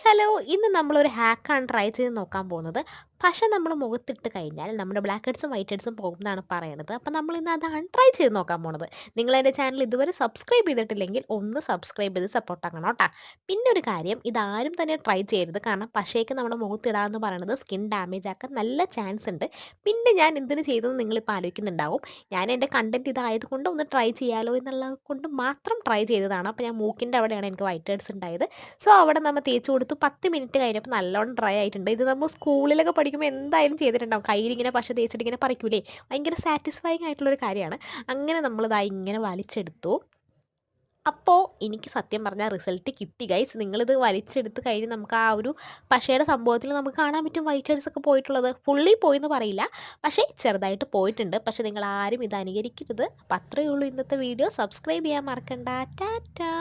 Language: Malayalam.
ഹലോ ഇന്ന് നമ്മളൊരു ഹാക്കാണ് ട്രൈ ചെയ്ത് നോക്കാൻ പോകുന്നത്. പക്ഷേ നമ്മൾ മുഖത്തിട്ട് കഴിഞ്ഞാൽ നമ്മുടെ ബ്ലാക്ക് ഹെഡ്സും വൈറ്റ് ഹെഡ്സും പോകും എന്നാണ് പറയുന്നത്. അപ്പോൾ നമ്മൾ ഇന്ന് അതാണ് ട്രൈ ചെയ്ത് നോക്കാൻ പോണത്. നിങ്ങൾ എന്റെ ചാനൽ ഇതുവരെ സബ്സ്ക്രൈബ് ചെയ്തിട്ടില്ലെങ്കിൽ ഒന്ന് സബ്സ്ക്രൈബ് ചെയ്ത് സപ്പോർട്ട് ആക്കണം കേട്ടോ. പിന്നെ ഒരു കാര്യം ഇതാരും തന്നെ ട്രൈ ചെയ്യരുത്. കാരണം പക്ഷേക്ക് നമ്മുടെ മുഖത്തിടാന്ന് പറയുന്നത് സ്കിൻ ഡാമേജ് ആക്കാൻ നല്ല ചാൻസ് ഉണ്ട്. പിന്നെ ഞാൻ എന്തിന് ചെയ്തതെന്ന് നിങ്ങളിപ്പോൾ ആലോചിക്കുന്നുണ്ടാവും. ഞാൻ എന്റെ കണ്ടന്റ് ഇതായതുകൊണ്ട് ഒന്ന് ട്രൈ ചെയ്യാലോ എന്നുള്ളത് കൊണ്ട് മാത്രം ട്രൈ ചെയ്തതാണ്. അപ്പോൾ ഞാൻ മൂക്കിന്റെ അവിടെയാണ് എനിക്ക് വൈറ്റ് ഹെഡ്സ് ഉണ്ടായത്. സോ അവിടെ നമ്മൾ തേച്ച് കൊടുത്തു. പത്ത് മിനിറ്റ് കഴിഞ്ഞപ്പോൾ നല്ലോണം ഡ്രൈ ആയിട്ടുണ്ട്. ഇത് നമ്മൾ സ്കൂളിലൊക്കെ പഠിക്കുമ്പോൾ എന്തായാലും ചെയ്തിട്ടുണ്ടാവും. കയ്യിൽ ഇങ്ങനെ പശ തേച്ചിട്ട് ഇങ്ങനെ പറിക്കൂലേ? ഭയങ്കര സാറ്റിസ്ഫൈങ് ആയിട്ടുള്ളൊരു കാര്യമാണ്. അങ്ങനെ നമ്മളിതായി ഇങ്ങനെ വലിച്ചെടുത്തു. അപ്പോൾ എനിക്ക് സത്യം പറഞ്ഞാൽ റിസൾട്ട് കിട്ടി ഗൈസ് നിങ്ങളിത് വലിച്ചെടുത്ത് കഴിഞ്ഞ് നമുക്ക് ആ ഒരു പശയുടെ സംഭവത്തിൽ നമുക്ക് കാണാൻ പറ്റും വൈറ്റ് ഹെഡ്സ് ഒക്കെ പോയിട്ടുള്ളത്. ഫുള്ളി പോയി എന്ന് പറയില്ല. പക്ഷേ ചെറുതായിട്ട് പോയിട്ടുണ്ട്. പക്ഷേ നിങ്ങൾ ആരും ഇത് അനുകരിക്കരുത്. അപ്പോൾ അത്രയേ ഉള്ളൂ ഇന്നത്തെ വീഡിയോ സബ്സ്ക്രൈബ് ചെയ്യാൻ മറക്കണ്ട. ടാറ്റാ.